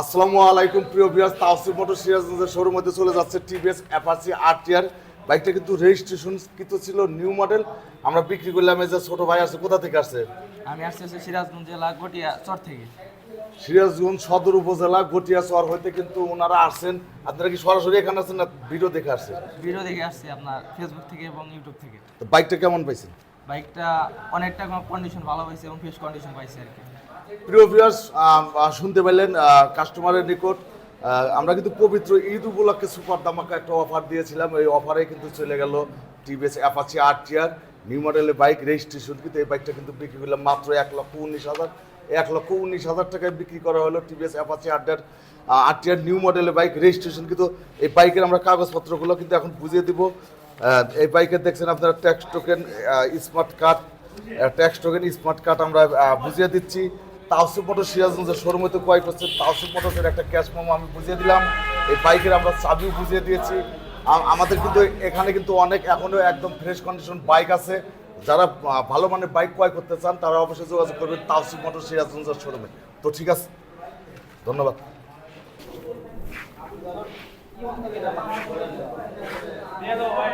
আসসালামু আলাইকুম প্রিয় বিয়াস তাওসিফ মোটর সিরাজগঞ্জের শোরুম মধ্যে চলে যাচ্ছে টিভিএস অ্যাপাচি আর টিআর বাইকটা কিন্তু রেজিস্ট্রেশন কিন্তু ছিল নিউ মডেল আমরা বিক্রি করলাম এই যে ছোট ভাই আছে কোথা থেকে আসছে? আমি আসছি সিরাজগঞ্জ জেলা গটিয়া চর থেকে। সিরাজগঞ্জ সদর উপজেলা গটিয়া শহর হইতে কিন্তু ওনারা আসছেন। আপনারা কি সরাসরি এখানে আছেন না ভিডিও দেখে আসছেন? ভিডিও দেখে আসছি আপনার ফেসবুক থেকে এবং ইউটিউব থেকে। তো বাইকটা কেমন পাইছেন? বাইকটা অনেকটা কন্ডিশন ভালো পাইছে এবং ফ্রেশ কন্ডিশন পাইছে আর কি। প্রিয় ভিউয়ার্স শুনতে পেলেন কাস্টমারের নিকট। আমরা কিন্তু পবিত্র ঈদ উপলক্ষে সুপার দামাকা একটা অফার দিয়েছিলাম। এই অফারে কিন্তু চলে গেল TVS Apache R TR new মডেলের বাইক রেজিস্ট্রেশন কিন্তু এই বাইকটা কিন্তু বিক্রি করলাম মাত্র এক লক্ষ উনিশ হাজার। এক লক্ষ উনিশ হাজার টাকায় বিক্রি করা হলো টিভিএস অ্যাপাচি আড্ডার আর টিআর নিউ মডেলের বাইক রেজিস্ট্রেশন কিন্তু এই বাইকের আমরা কাগজপত্রগুলো কিন্তু এখন বুঝিয়ে দিব। এই বাইকের দেখছেন আপনারা tax token smart card tax token smart card আমরা বুঝিয়ে দিচ্ছি। তাওসিফ মোটর সিরাজগঞ্জের শোরুমে তো ক্রয় করছে। তাওসিফ মোটরসের একটা ক্যাশ মোমো আমি বুঝিয়ে দিলাম। এই বাইকের আমরা চাবিও বুঝিয়ে দিয়েছি। আমাদের কিন্তু এখানে কিন্তু অনেক এখনও একদম ফ্রেশ কন্ডিশন বাইক আছে। যারা ভালো মানের বাইক ক্রয় করতে চান, তারা অবশ্যই যোগাযোগ করবেন তাওসিফ মোটর সিরাজগঞ্জের শোরুমে। তো ঠিক আছে। ধন্যবাদ। ভাই